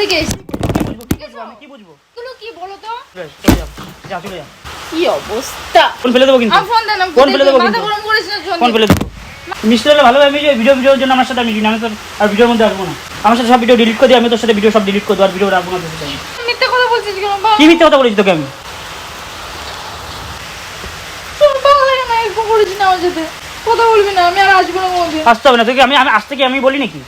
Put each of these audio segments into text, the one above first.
থেকে আমি কি বুঝব? এগুলো কি বলো তো? চলে যা যা চলে যা কি অবস্থা? ফোন ফেলে দেবো কিন্তু। ফোন দেন ফোন ফেলে দেবো কিন্তু। গরম করিস না ফোন ফেলে দেবো। মিষ্টি হলে ভালো আমি ভিডিও ভিডিওর জন্য আমার সাথে আমি আমি তো আর ভিডিওর মধ্যে আসব না। আমার সাথে সব ভিডিও ডিলিট করে দিই আমি তোর সাথে ভিডিও সব ডিলিট করে দেবো আর ভিডিও রাখব না তোর কথা বলছিস কেন কি মিথ্যে কথা বলেছি তোকে আমি? তোর ভালো লাগে না এরকম করিস না আমার সাথে। কথা বলবি না আমি আর আসব না কোনোদিন। আসতে হবে না তোকে আমি আমি আসতে কি আমি বলি নাকি?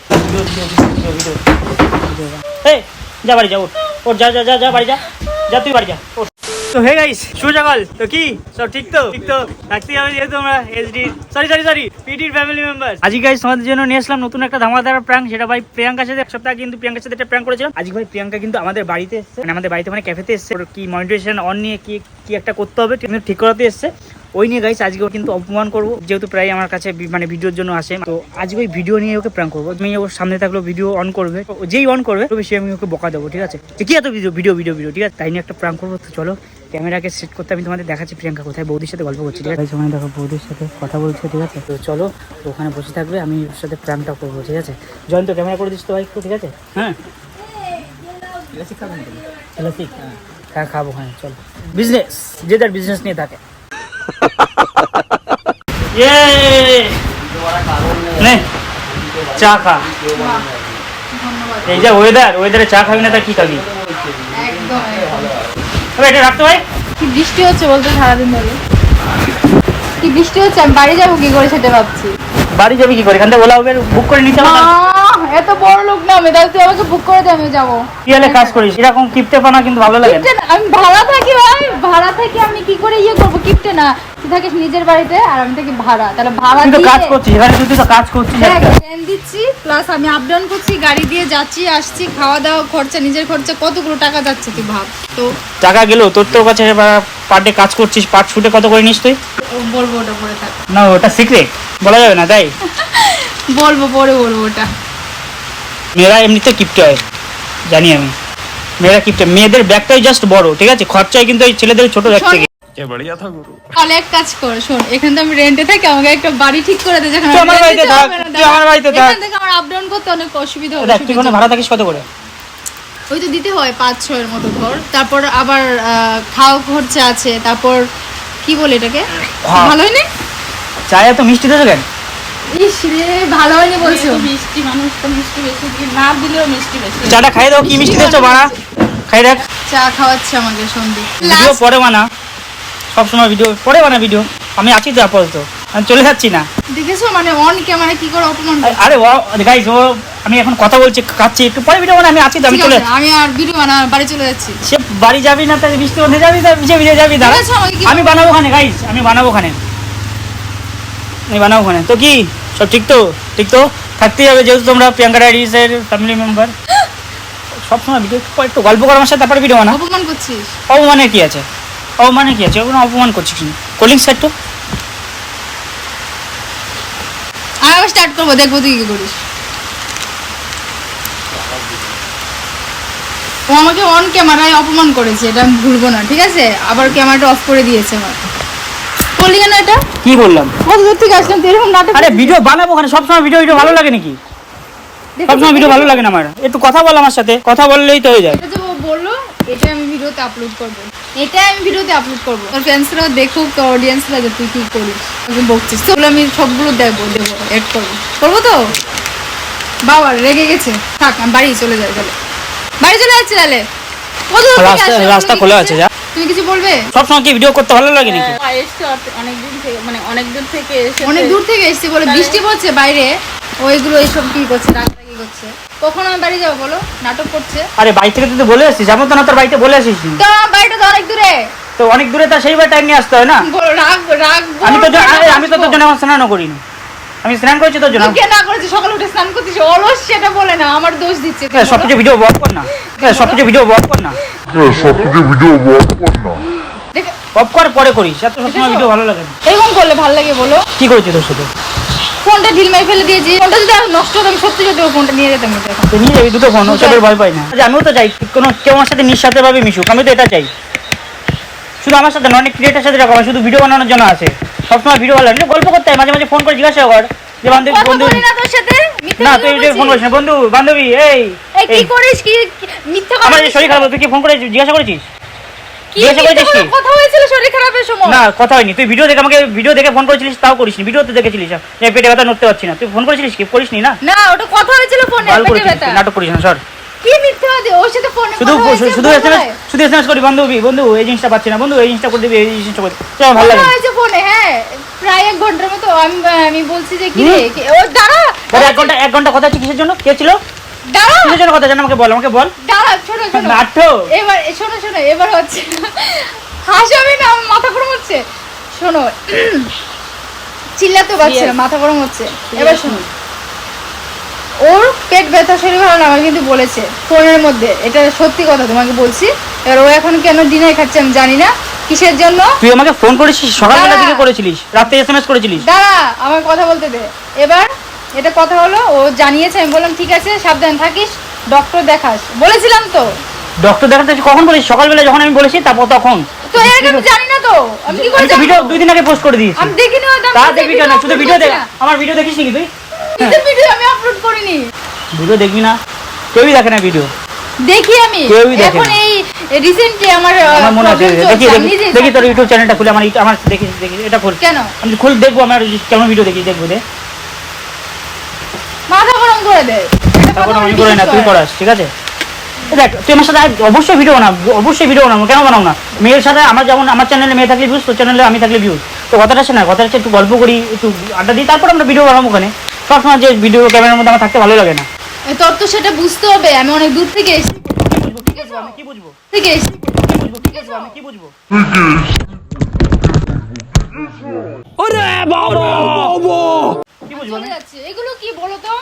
এই যা বাড়ি যা ওঠ। যা যা যা যা বাড়ি যা। যা তুই বাড়ি যা তো হে গাইস সকাল। তো কি? সব ঠিক তো? ঠিক তো। থাকতে হবে যেহেতু আমরা এসডি সরি সরি সরি পিটির ফ্যামিলি মেম্বার আজকে গাইস তোমাদের জন্য নিয়ে আসলাম নতুন একটা ধামাদার প্র্যাঙ্ক সেটা ভাই প্রিয়াঙ্কার সাথে এক সপ্তাহ কিন্তু প্রিয়াঙ্কার সাথে একটা প্র্যাঙ্ক করেছিলাম আজকে ভাই প্রিয়াঙ্কা কিন্তু আমাদের বাড়িতে এসেছে। মানে আমাদের বাড়িতে মানে ক্যাফেতে এসেছে। ওর কি মনিটরেশন অন নিয়ে কি কি একটা করতে হবে কিন্তু ঠিক করাতে এসেছে। ওই নিয়ে গাইস আজকে ওর কিন্তু অপমান করব। যেহেতু প্রায় আমার কাছে মানে ভিডিওর জন্য আসে তো আজকে ওই ভিডিও নিয়ে ওকে প্র্যাঙ্ক করব। তুমি ওর সামনে থাকলেও ভিডিও অন করবে। যেই অন করবে তবে সে আমি ওকে বকা দেবো ঠিক আছে? কি এত ভিডিও ভিডিও ভিডিও ভিডিও ঠিক আছে? তাই নিয়ে একটা প্র্যাঙ্ক করব তো চলো ক্যামেরাকে সেট করতে আমি তোমাদের দেখাচ্ছি প্রিয়াঙ্কা কোথায়। বৌদির সাথে গল্প করছি ঠিক আছে? ওখানে দেখো বৌদির সাথে কথা বলছে ঠিক আছে? তো চলো তো ওখানে বসে থাকবে আমি ওর সাথে প্র্যাঙ্কটা করব ঠিক আছে? জয়ন্ত ক্যামেরা করে দিস তো ভাই একটু ঠিক আছে? হ্যাঁ? ক্লাসিক হ্যাঁ। খাব ওখানে চলো। বিজনেস যে তার বিজনেস নিয়ে থাকে। ইয়ে নে চা খা। এই যে ওয়েদার ওয়েদারে চা খাবি না তা কি খাবি? একদম এটা রাখতে ভাই? কি বৃষ্টি হচ্ছে বলতে সারাদিন ধরে? কি বৃষ্টি হচ্ছে? আমি বাড়ি যাব কি করে সেটা ভাবছি। বাড়ি যাবি কি করে? এখান থেকে ওলা উবের বুক করে নিতে হবে এত বড় লোক না আমি তাহলে তুই আমাকে বুক করে দে আমি যাব। কি হলে কাজ করিস? এরকম কিপটে পানা কিন্তু ভালো লাগে আমি ভাড়া থাকি ভাই ভাড়া থেকে আমি কি করে ইয়ে করব? কিপটে না। থাকিস নিজের বাড়িতে আর আমি থাকি ভাড়া। তাহলে ভাড়া তুই তো দিয়ে কাজ করছিস এখানে তুই তো কাজ করছিস ট্রেন দিচ্ছি প্লাস আমি আপ ডাউন করছি গাড়ি দিয়ে যাচ্ছি আসছি খাওয়া দাওয়া খরচা নিজের খরচা কতগুলো টাকা যাচ্ছে তুই ভাব। তো টাকা গেলেও তোর তোর কাছে পার ডে কাজ করছিস পার্ট শুটে কত করে নিস তুই? বলব ওটা পরে থাক। না ওটা সিক্রেট বলা যাবে না তাই? বলব পরে বলব ওটা। মেয়েরা এমনিতে কিপটে হয় জানি আমি। মেয়েরা কিপটে মেয়েদের ব্যাগটাই জাস্ট বড় ঠিক আছে? খরচায় কিন্তু ওই ছেলেদের ছোট ব্যাগ থেকে। গুরু। তাহলে এক কাজ কর শোন আমি রেন্টে থাকি আমাকে একটা বাড়ি ঠিক করে দে যেখানে আমার বাড়িতে থাক তুই আমার বাড়িতে থাক এখান থেকে। আমার আপ ডাউন করতে অনেক অসুবিধা হবে তুই কোনো ভাড়া থাকিস কত করে? ওই তো দিতে হয় পাঁচ ছয়ের মতো তারপর আবার খরচা আছে তারপর কি বলে এটাকে? ভালো হয়নি? মিষ্টি কেন? চা খাওয়াচ্ছে আমাকে সন্ধে পরে মানা সবসময় ভিডিও পরে বানা ভিডিও আমি আছি তো আপাতত। আমি চলে যাচ্ছি না। দেখেছ? মানে অন ক্যামেরা কি করে অপমান আরে ও গাইস ও আমি এখন কথা বলছি খাচ্ছি একটু পরে ভিডিও বানা আমি আছি তো আমি চলে আমি আর ভিডিও বানা বাড়ি চলে যাচ্ছি। সে বাড়ি যাবি না তাই বৃষ্টি মধ্যে যাবি তা ভিজে ভিজে যাবি দাঁড়া। আমি বানাবো ওখানে গাইস আমি বানাবো ওখানে। আমি বানাবো ওখানে। তো কি? সব ঠিক তো? ঠিক তো? থাকতেই হবে যেহেতু তোমরা প্রিয়াঙ্কা ডাইরিসের ফ্যামিলি মেম্বার সবসময় ভিডিও একটু গল্প করার আমার সাথে তারপরে ভিডিও বানা অপমান করছিস? অপমানের কি আছে? অপমানের কি আছে ওগুলো অপমান করছিস কি কলিং সেট তো? আবার স্টার্ট করব দেখব তুই কি করিস। ও আমাকে অন ক্যামেরায় অপমান করেছে এটা আমি ভুলবো না ঠিক আছে? আবার ক্যামেরাটা অফ করে দিয়েছে আমার। বললি কেন এটা? কি বললাম? কত দূর থেকে আসলাম তুই এরকম নাটক আরে ভিডিও বানাবো ওখানে সবসময় ভিডিও ভিডিও ভালো লাগে নাকি? সবসময় ভিডিও ভালো লাগে না আমার। একটু কথা বল আমার সাথে কথা বললেই তো হয়ে যায়। এটা বলল এটা আমি ভিডিওতে আপলোড করব। এটা আমি ভিডিওতে আপলোড করব। তোর ফ্যান্সরা দেখুক তোর অডিয়েন্সরা যে তুই কি করিস আমি বকছিস সেগুলো আমি সবগুলো দেখব দেবো এড করব। করব তো? বাবা রেগে গেছে। থাক আমি বাড়ি চলে যাই তাহলে। বাড়ি চলে যাচ্ছি তাহলে? কত দূর রাস্তা রাস্তা খোলা আছে যা। তুমি কিছু বলবে? সবসময় কি ভিডিও করতে ভালো লাগে নাকি? হ্যাঁ, এসছে অনেক দিন থেকে মানে অনেক দূর থেকে এসে অনেক দূর থেকে এসছি বলে বৃষ্টি পড়ছে বাইরে। ওইগুলো এইসব কি করছে? ডাক্তার করছে কখন আমি বাড়ি যাব বলো? নাটক করছে। আরে বাড়ি থেকে তুই বলে আসছিস যেমন তো না তোর বাড়িতে বলে আসিস তো আমার বাড়িটা তো অনেক দূরে। তো অনেক দূরে তা সেইবার টাইম নিয়ে আসতে হয় না? রাগ রাগ আমি তো আমি তো তোর জন্য আমার স্নানও করিনি। আমি স্নান করেছি তোর জন্য। কে না করেছে সকালে উঠে স্নান করছিস। অলস সেটা বলে না আমার দোষ দিচ্ছে। এ, সবকিছু ভিডিও বক কর না। সবকিছু ভিডিও বক কর না। সবকিছু ভিডিও বল কর না। দেখে কর পরে করিস এত সবসময় ভিডিও ভালো লাগে না। এরকম করলে ভালো লাগে বলো। কি করেছি তোর সাথে? ফোনটা ঢিল মেরে ফেলে দিয়েছি। ফোনটা যদি আর নষ্ট হতো আমি সত্যি সত্যি ওই ফোনটা নিয়ে যেতাম নিয়ে যাবি দুটো ফোন ওসবের ভয় পাই না। আচ্ছা, আমিও তো চাই কোনো কেউ আমার সাথে নিঃস্বার্থে ভাবে মিশুক আমি তো এটা চাই। শুধু আমার সাথে অনেক ক্রিয়েটার সাথে রাখো শুধু ভিডিও বানানোর জন্য আছে। সবসময় ভিডিও ভালো লাগে গল্প করতে হয় মাঝে মাঝে ফোন করে জিজ্ঞাসা কর। যে বান্ধবী বন্ধু না তুই যে ফোন করিস না। বন্ধু বান্ধবী এই কি করিস? কি মিথ্যা কথা আমার শরীর? খারাপ তুই কি ফোন করে জিজ্ঞাসা করেছিস? কি? কথা- কথা হয়েছিল শরীর খারাপের সময়? না কথা হয়নি। তুই ভিডিও দেখে আমাকে ভিডিও দেখে ফোন করেছিলিস তাও করিসনি। ভিডিও দেখেছিলিস যে পেটে ব্যথা নড়তে পারছি না। তুই ফোন করেছিলিস কি? করিসনি না? না ওটা কথা হয়েছিল ফোনে পেটে ব্যথা। নাটক করিস না সর। কি মিথ্যা ওর সাথে ফোনে শুধু শুধু এসএমএস শুধু এসএমএস করি বান্ধবী বন্ধু এই জিনিসটা পাচ্ছি না বন্ধু এই জিনিসটা করে দিবি এই জিনিসটা করে দিবি। ভালো লাগে হয়েছে ফোনে হ্যাঁ। প্রায় এক ঘণ্টার মতো আমি আমি বলছি যে কি রে ও দাঁড়া এক ঘণ্টা এক ঘণ্টা কথা হচ্ছে কিসের জন্য? কে ছিল? দাঁড়া! কথা জানো আমাকে বল আমাকে বল। দাঁড়া শোনো শোনো। নাটক এবার শোনো শোনো এবার হচ্ছে। হাসাবি না আমার মাথা গরম হচ্ছে। শোনো চিল্লাতে পারছে না মাথা গরম হচ্ছে। এবার শোনো। ওর পেট ব্যথা শরীর ভালো না আমাকে কিন্তু বলেছে ফোনের মধ্যে। এটা সত্যি কথা তোমাকে বলছি। এবার ও এখন কেন ডিনার খাচ্ছে আমি জানি না। কিসের জন্য? তুই আমাকে ফোন করেছিস? সকালবেলা দিকে করেছিলিস রাতে এসএমএস করেছিলিস। দাঁড়া আমার কথা বলতে দে। এবার এটা কথা হলো ও জানিয়েছে আমি বললাম ঠিক আছে সাবধান থাকিস ডক্টর দেখাস। বলেছিলাম তো। ডক্টর দেখাতে কখন বলেছিস? সকালবেলা যখন আমি বলেছি তারপর তখন। তো এর আগে আমি জানি না তো। আমি কি করে ভিডিও দুই দিন আগে পোস্ট করে দিয়েছি। আমি দেখিনি হয়তো তা দেখবি কেন? শুধু ভিডিও দেখ আমার ভিডিও দেখিস নাকি তুই? ভিডিও আমি আপলোড করিনি। ভিডিও দেখবি না? কেউই দেখে না ভিডিও দেখি আমি। কেউই দেখে এখন এই রিসেন্টলি আমার আমার মনে আছে। দেখি দেখি তোর ইউটিউব চ্যানেলটা খুলে আমার আমার দেখি দেখি এটা খোল। কেন? আমি খুল দেখব আমার কেমন ভিডিও দেখি দেখব দে। মাথা গরম করে দে। তারপর আমি করে না তুই করাস ঠিক আছে? দেখ তুই আমার সাথে অবশ্যই ভিডিও বানাও অবশ্যই ভিডিও বানাবো কেন বানাও না? মেয়ের সাথে আমার যেমন আমার চ্যানেলে মেয়ে থাকলে ভিউজ তোর চ্যানেলে আমি থাকলে ভিউজ তো কথাটা আছে না? কথাটা হচ্ছে একটু গল্প করি একটু আড্ডা দিই তারপর আমরা ভিডিও বানাবো ওখানে। সবসময় যে ভিডিও ক্যামেরার মধ্যে আমার থাকতে ভালো লাগে না। তোর তো সেটা বুঝতে হবে আমি অনেক দূর থেকে এসেছি। আমি? কি বুঝব? থেকে এসেছি। আমি কি বুঝব কি বুঝব? চলে যাচ্ছে। এগুলো কি বলো তো?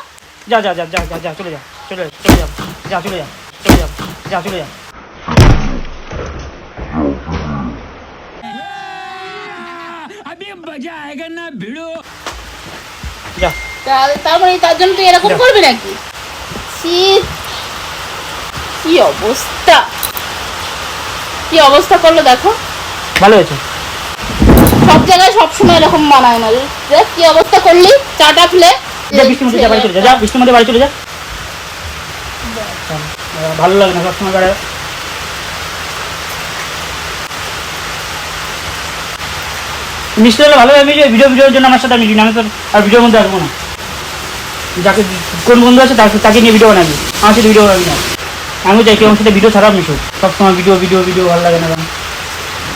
যা যা যা যা যা যা চলে যা চলে চলে যা যা চলে যা চলে যা যা চলে যা। যা। তার- তার মানে তার জন্য তুই এরকম করবি নাকি? কি অবস্থা? কি অবস্থা করল দেখো। ভালো হয়েছে। সব জায়গায় সবসময় এরকম মানায় না দেখ কি অবস্থা করলি। চাটা ফেলে যা মধ্যে যা, বাড়ি মধ্যে বাড়ি চলে যা। ভালো লাগে না সবসময় গাড়ি মিষ্টি হলে ভালো আমি ভিডিও ভিডিওর জন্য আমার সাথে আমি আমি তো আর ভিডিওর মধ্যে আসব না। যাকে কোন বন্ধু আছে তাকে তাকে নিয়ে ভিডিও বানাবি। আমার সাথে ভিডিও বানাবি না। আমি চাই আমার সাথে ভিডিও ছাড়া মিশুক। সবসময় ভিডিও ভিডিও ভিডিও ভালো লাগে না?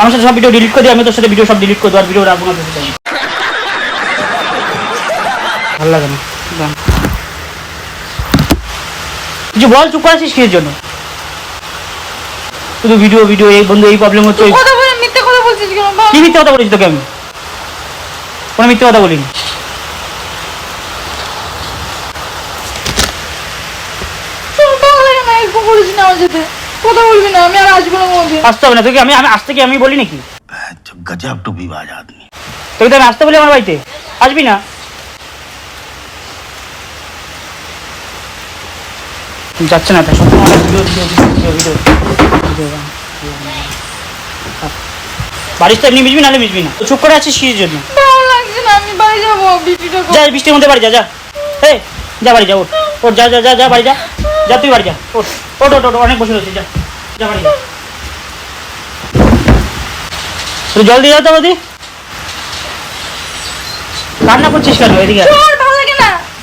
আমার সাথে সব ভিডিও ডিলিট করে দিই আমি তোর সাথে ভিডিও সব ডিলিট করে দেবো আর ভিডিও রাখব না। কিছু বল চুপ কিসের জন্য? শুধু ভিডিও ভিডিও এই বন্ধু এই প্রবলেম হচ্ছে কি মিথ্যে কথা তোকে আমি? কোনো মিথ্যে কথা বলিনি। আমি আসতে কি আমি বলি নাকি? গজব টুপি আদমি। তো আমি আসতে বলি আমার বাড়িতে। আসবি না? যাচ্ছে না তো সবসময় video video video video video বাড়ির তো এমনি মিশবি নাহলে মিশবি না। চুপ করে আছিস কিসের জন্য? ভালো লাগছে না আমি বাড়ি যাব বিটিটা যা বৃষ্টির মধ্যে বাড়ি যা যা। এই যা বাড়ি যা ওঠ। ওঠ যা যা যা যা বাড়ি যা। যা তুই বাড়ি যা ওঠ। ওঠ ওঠ ওঠ অনেক বসে রয়েছে যা। যা বাড়ি যা। তুই জল দিয়ে যাও তো বৌদি। কান্না করছিস কেন এদিকে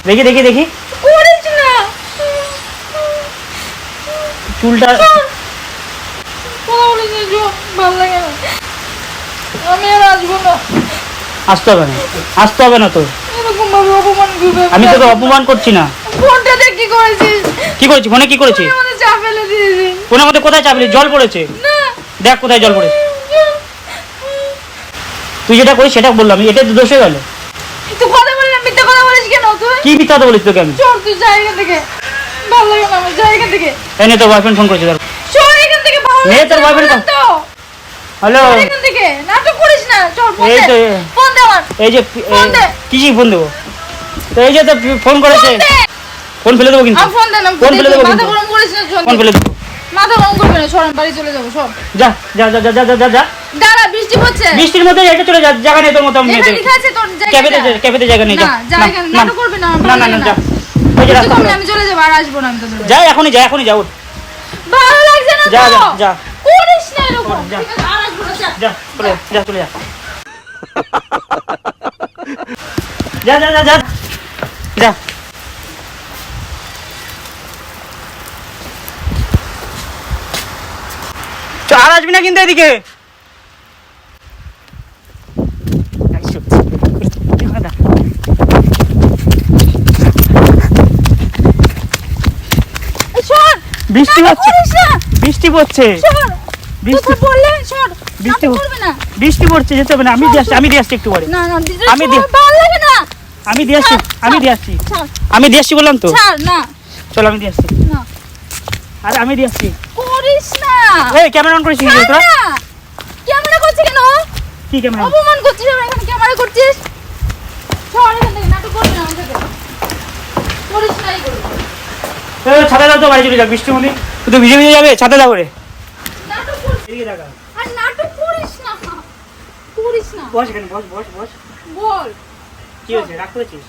দেখি দেখি দেখি করিস না চুলটা আমি আর আসব না। আসতে হবে না। আসতে হবে না করবে। আমি তোকে অপমান করছি না। কি করেছিস? কি করেছি? ফোনে কি করেছি? তুই আমাদের চা ফেলে দিয়েছিস ফোনের মধ্যে কোথায় চাপলি জল পড়েছে। দেখ কোথায় জল পড়েছে। তুই যেটা করিস সেটা বললাম। এটা তো দোষে গেল। তুই কথা বলি মিথ্যা কথা বলিস কেন তুই? কি মিথ্যা কথা বলিস তোকে আমি? চল তুই এখান থেকে। বৃষ্টির মধ্যে চলে যা জায়গা নেই তোর মতো ক্যাফেতে জায়গা নেই যা। না। ওই যে কিছু রাস্তা করবি আমি চলে যাব আর আসব না আমি তোদের যা এখনই যা এখনই যা ওঠ ভালো লাগছে না যা। যা, যা। করিস না এরকম। যা। চলে যা, যা চলে যা যা যা যা যা যা আর আসবি না কিন্তু এদিকে এই সর, বৃষ্টি করিস না। বৃষ্টি পড়ছে বৃষ্টি বললে, সর। বৃষ্টি পড়ছে। না। বৃষ্টি পড়ছে যেতে হবে না আমি দিয়ে আসছি আমি দিয়ে আসছি একটু পরে না, না, আমি সর, দি- ভালো লাগে না। আমি দিয়ে আসছি আমি দিয়ে আসছি আমি দিয়ে আসছি বললাম তো ছাড়, না, চল আমি দিয়ে আসছি না। আরে আমি দিয়ে আসছি করিস না। এই ক্যামেরা অন করেছিস ছাড় তোরা ক্যামেরা করছিস কেন? কি ক্যামেরা অপমান করছিস আমার এখানে ক্যামেরা করছিস সর এখান থেকে নাটক করবি না আমার করিস না এগুলো। ছাতা দাও তো বাড়ি চলে যাও বৃষ্টির মধ্যে তুই তো ভিজে ভিজে যাবে ছাতা দাও না। বস এখানে বস বস বস। বল। কি হয়েছে? রাগ করেছিস?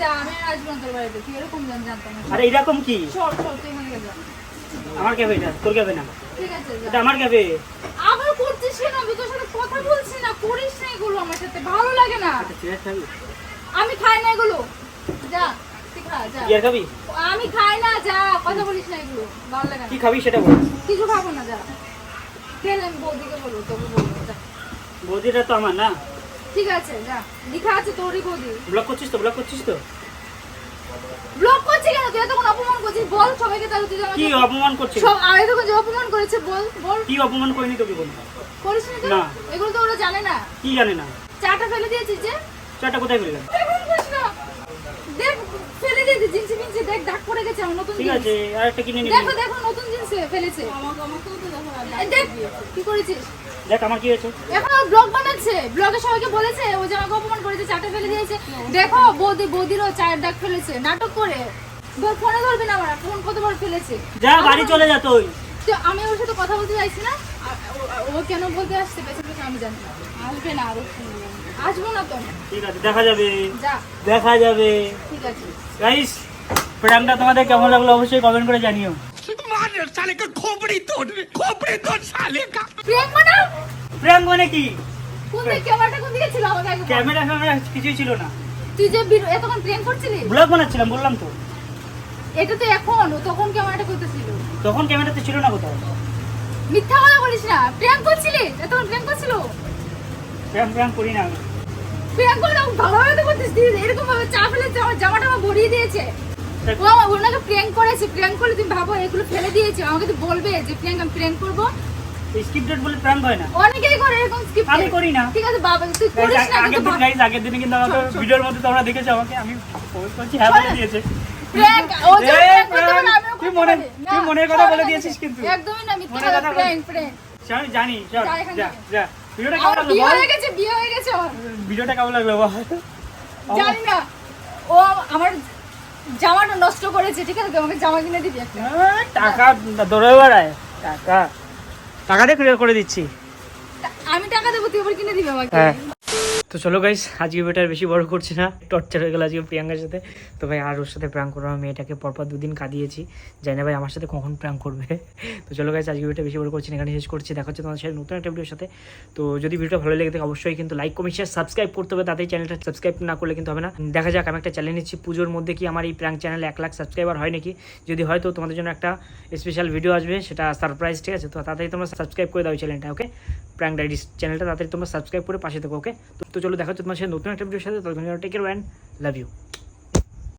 যা আমি বাড়িতে তুই এরকম জানতাম না। আরে এরকম কি? তুই এখান যা। আমার ক্যাফে এটা তোর ক্যাফে না। ঠিক আছে এটা আমার ক্যাফে। আবার করছিস কেন? আমি তোর সাথে কথা বলছি না করিস না এগুলো আমার সাথে ভালো লাগে না। থাকবি আমি খাই না এগুলো। যা। তুই খা যা। কি আর খাবি? আমি খাই না যা। কথা বলিস না এগুলো। ভালো লাগে কি খাবি সেটা বল। কিছু খাব না যা। খেলে আমি বৌদিকে বলব তোকে বলব যা। বৌদিটা তো আমার না? ঠিক আছে যা। লেখা আছে তোরই বৌদি। ব্লক করছিস তো ব্লক করছিস তো? ব্লক করছি কেন? তুই এতক্ষণ অপমান করছিস। বল সবাইকে তাহলে তুই কি অপমান করছিস? সব আমি এতক্ষণ যে অপমান করেছে বল বল। কি অপমান করিনি তোকে বল করিস না তো? এগুলো তো ওরা জানে না। কি জানে না? চাটা ফেলে দিয়েছিস যে? চাটা কোথায় ফেললাম করিস না। দেখ ফেলে দিয়েছে দেখ দাগ পড়ে গেছে আমার নতুন ঠিক জিন্স। আছে আর কিনে নিবি। দেখো দেখো নতুন জিন্স ফেলেছে। দেখ কি করেছিস? দেখ আমার কি হয়েছে? এখন ব্লগ বানাচ্ছে। ব্লগে সবাইকে বলেছে ও যে আমাকে অপমান করেছে চাটা ফেলে দিয়েছে। দেখো বৌদি বৌদিরও চায়ের দাগ ফেলেছে নাটক করে। ধর ফোনে ধরবি না আমার ফোন কতবার ফেলেছে। যা বাড়ি চলে যা তুই। তো আমি ওর সাথে কথা বলতে চাইছি না। ও- কেন বলতে আসছে পেছন আমি জানি না। আসবে না আরও আসব না তো। ঠিক আছে দেখা যাবে। যা। দেখা যাবে। গাইস প্র্যাঙ্কটা তোমাদের কেমন লাগল অবশ্যই কমেন্ট করে জানিও। প্রিয়াঙ্ক মানে? মানে কি? ক্যামেরা ফ্যামেরা কিছুই ছিল না। তুই যে বির- এতক্ষণ প্রিয়াঙ্ক করছিলি? ব্লগ বানাচ্ছিলাম বললাম তো। এটা তো এখন তখন ক্যামেরাটা করতেছিল। তখন ক্যামেরাতে ছিল না কোথাও। মিথ্যা কথা বলিস না। প্রিয়াঙ্ক করছিলি? এতক্ষণ প্রিয়াঙ্ক করছিল? প্র্যাঙ্ক প্র্যাঙ্ক করি না আমি। প্রিয়াঙ্ক করে ভালোভাবে তো করতিস তুই এরকম ভাবে চা ফেলে আমার জামাটা আমার ভরিয়ে দিয়েছে। ও ওনাকে প্রিয়াঙ্ক করেছে প্রিয়াঙ্ক করে তুমি ভাবো এগুলো ফেলে দিয়েছে আমাকে তো বলবে যে প্রিয়াঙ্ক আমি প্রিয়াঙ্ক করব। স্ক্রিপ্টেড বলে প্র্যাঙ্ক হয় না। অনেকেই করে এরকম স্কিপ আমি করি না। ঠিক আছে বাবা তুই করিস না আগের কিন্তু গাইস আগের দিনে কিন্তু আমাকে চল, চল। ভিডিওর মধ্যে তোমরা দেখেছ আমাকে আমি post করছি হ্যাঁ বলে দিয়েছে। প্রিয়াঙ্ক ও যে এই, করতে পারে, তুই মনে- তুই মনের কথা বলে দিয়েছিস কিন্তু। একদমই না মিথ্যা কথা কথা বলে- প্রিয়াঙ্ক প্রিয়াঙ্ক সে আমি জানি যা। যা। ভিডিওটা কেমন লাগল বিয়ে হয়ে গেছে বিয়ে হয়ে গেছে ভিডিওটা কেমন লাগল বল? জানি না। ও আমার জামাটা নষ্ট করেছে ঠিক আছে? তুই আমাকে জামা কিনে দিবি একটা। টাকা দৌড়ে বেড়ায়। টাকা। টাকা দিয়ে ক্লিয়ার করে দিচ্ছি। আমি টাকা দেবো তুই আবার কিনে দিবি আমাকে? হ্যাঁ। তো চলো গাইস আজকে আর বেশি বড় করছি না। টর্চার হয়ে গেল আজকে প্রিয়াঙ্কার সাথে। তো ভাই, আর ওর সাথে প্র্যাঙ্ক করব আমি মেয়েটাকে পরপর দুদিন কাঁদিয়েছি। জানি না ভাই, আমার সাথে কখন প্র্যাঙ্ক করবে। তো চলো গাইস আজকে ভিডিওটা বেশি বড় করছি এখানে শেষ করছি। দেখা হচ্ছে তোমাদের সাথে নতুন একটা ভিডিওর সাথে। তো যদি ভিডিওটা ভালো লেগে থাকে, অবশ্যই কিন্তু লাইক কমেন্ট শেয়ার সাবস্ক্রাইব করতে হবে। তাতেই চ্যানেলটা সাবস্ক্রাইব না করলে কিন্তু হবে না। দেখা যাক, আমি একটা চ্যালেঞ্জ নিচ্ছি। পুজোর মধ্যে কি আমার এই প্র্যাঙ্ক চ্যানেলে এক লাখ সাবস্ক্রাইবার হয় নাকি? যদি হয় তো তোমাদের জন্য একটা স্পেশাল ভিডিও আসবে। সেটা সারপ্রাইজ ঠিক আছে? তো তাড়াতাড়ি তোমরা সাবস্ক্রাইব করে দাও চ্যানেলটা ওকে প্র্যাঙ্ক ডাইডিস চ্যানেলটা তাড়াতাড়ি তোমরা সাবস্ক্রাইব করে পাশে থাকো ওকে তো চলো দেখা হচ্ছে তোমার সাথে নতুন একটা ভিডিওর সাথে। তখন take care and love you